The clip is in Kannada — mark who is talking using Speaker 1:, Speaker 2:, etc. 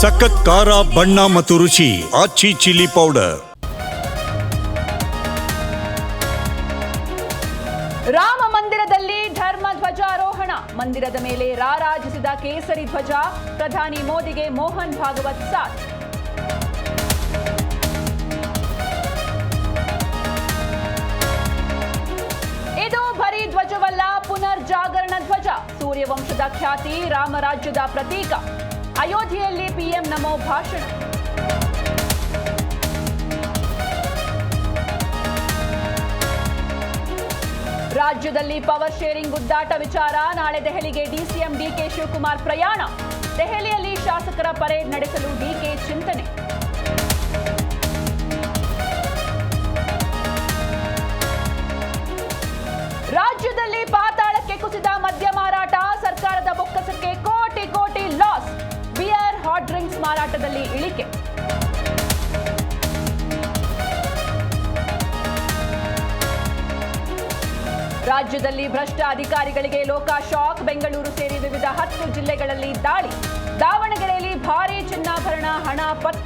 Speaker 1: ಸಖತ್ ಖಾರ, ಬಣ್ಣ ಮತ್ತು ರುಚಿ ಆಚಿ ಚಿಲ್ಲಿ ಪೌಡರ್.
Speaker 2: ರಾಮ ಮಂದಿರದಲ್ಲಿ ಧರ್ಮ ಧ್ವಜಾರೋಹಣ. ಮಂದಿರದ ಮೇಲೆ ರಾರಾಜಿಸಿದ ಕೇಸರಿ ಧ್ವಜ, ಪ್ರಧಾನಿ ಮೋದಿಗೆ ಮೋಹನ್ ಭಾಗವತ್ ಸಾಥ್. ಇದು ಭರಿ ಧ್ವಜವಲ್ಲ, ಪುನರ್ಜಾಗರಣ ಧ್ವಜ. ಸೂರ್ಯವಂಶದ ಖ್ಯಾತಿ ರಾಮರಾಜ್ಯದ ಪ್ರತೀಕ. ಅಯೋಧ್ಯೆಯಲ್ಲಿ ಪಿಎಂ ನಮೋ ಭಾಷಣ. ರಾಜ್ಯದಲ್ಲಿ ಪವರ್ ಶೇರಿಂಗ್ ಗುದ್ದಾಟ ವಿಚಾರ. ನಾಳೆ ದೆಹಲಿಗೆ ಡಿಸಿಎಂ ಡಿಕೆ ಶಿವಕುಮಾರ್ ಪ್ರಯಾಣ. ದೆಹಲಿಯಲ್ಲಿ ಶಾಸಕರ ಪರೇಡ್ ನಡೆಸಲು ಡಿಕೆ ಚಿಂತನೆ. ಮಾರಾಟದಲ್ಲಿ ಇಳಿಕೆ. ರಾಜ್ಯದಲ್ಲಿ ಭ್ರಷ್ಟ ಅಧಿಕಾರಿಗಳಿಗೆ ಲೋಕ ಶಾಕ್, ಬೆಂಗಳೂರು ಸೇರಿ ವಿವಿಧ ಹತ್ತು ಜಿಲ್ಲೆಗಳಲ್ಲಿ ದಾಳಿ. ದಾವಣಗೆರೆಯಲ್ಲಿ ಭಾರೀ ಚಿನ್ನಾಭರಣ, ಹಣ ಪತ್ತೆ